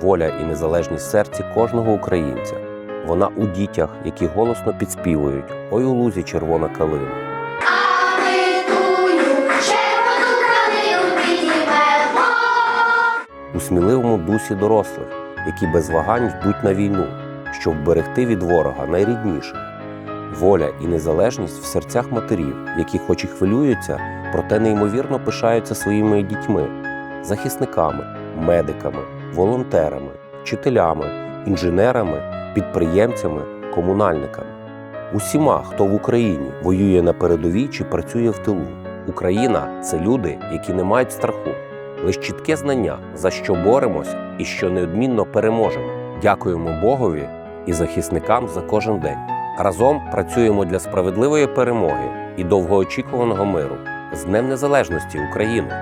воля і незалежність серці кожного українця. Вона у дітях, які голосно підспівують Ой у лузі червона калина. у сміливому дусі дорослих, які без вагань йдуть на війну, щоб вберегти від ворога найрідніше. Воля і незалежність в серцях матерів, які хоч і хвилюються, проте неймовірно пишаються своїми дітьми, захисниками, медиками, волонтерами, вчителями, інженерами, підприємцями, комунальниками. Усіма, хто в Україні воює на передовій чи працює в тилу. Україна це люди, які не мають страху, лише чітке знання, за що боремось і що неодмінно переможемо. Дякуємо Богові і захисникам за кожен день. Разом працюємо для справедливої перемоги і довгоочікуваного миру з Днем Незалежності України.